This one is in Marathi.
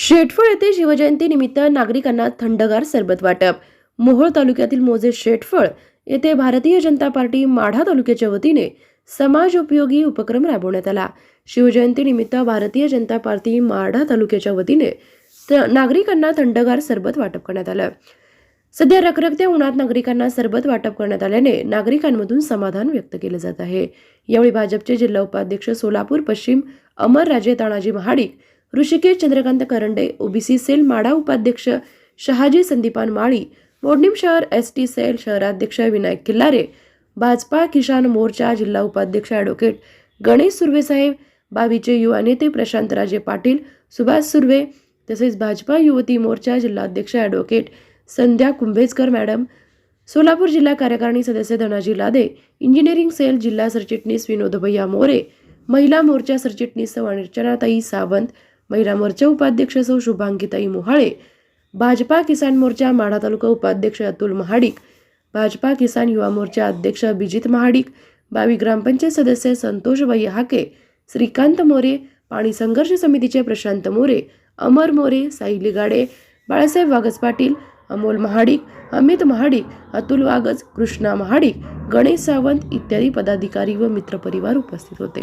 शेटफळ येथे शिवजयंती निमित्त नागरिकांना थंडगार सरबत वाटप. मोहोळ तालुक्यातील मोजे शेटफळ येथे भारतीय जनता पार्टी माढा तालुक्याच्या वतीने समाज उपयोगी उपक्रम राबवण्यात आला. शिवजयंती निमित्त भारतीय जनता पार्टी माढा तालुक्याच्या वतीने नागरिकांना थंडगार सरबत वाटप करण्यात आलं. सध्या रखरखत्या उन्हात नागरिकांना सरबत वाटप करण्यात आल्याने नागरिकांमधून समाधान व्यक्त केलं जात आहे. यावेळी भाजपचे जिल्हा उपाध्यक्ष सोलापूर पश्चिम अमर राजे तानाजी महाडिक ऋषिकेश चंद्रकांत करंडे ओबीसी सेल माडा उपाध्यक्ष शहाजी संदीपान माळी मोडणीम शहर एस टी सेल शहराध्यक्ष विनायक किल्लारे भाजपा किसान मोर्चा जिल्हा उपाध्यक्ष ॲडव्होकेट गणेश सुर्वेसाहेब बावीचे युवा नेते प्रशांतराजे पाटील सुभाष सुर्वे तसेच भाजपा युवती मोर्चा जिल्हाध्यक्ष ॲडव्होकेट संध्या कुंभेजकर मॅडम सोलापूर जिल्हा कार्यकारिणी सदस्य धनाजी लादे इंजिनिअरिंग सेल जिल्हा सरचिटणीस विनोद भैया मोरे महिला मोर्चा सरचिटणीस सौ अर्चनाताई सावंत महिला मोर्चा उपाध्यक्ष सौ शुभांकिताई मोहाळे भाजपा किसान मोर्चा माढा तालुका उपाध्यक्ष अतुल महाडिक भाजपा किसान युवा मोर्चा अध्यक्ष अभिजित महाडिक बावी ग्रामपंचायत सदस्य संतोषबाई हाके श्रीकांत मोरे पाणी संघर्ष समितीचे प्रशांत मोरे अमर मोरे साहिली गाडे बाळासाहेब वागज पाटील अमोल महाडिक अमित महाडिक अतुल वागज कृष्णा महाडिक गणेश सावंत इत्यादी पदाधिकारी व मित्रपरिवार उपस्थित होते.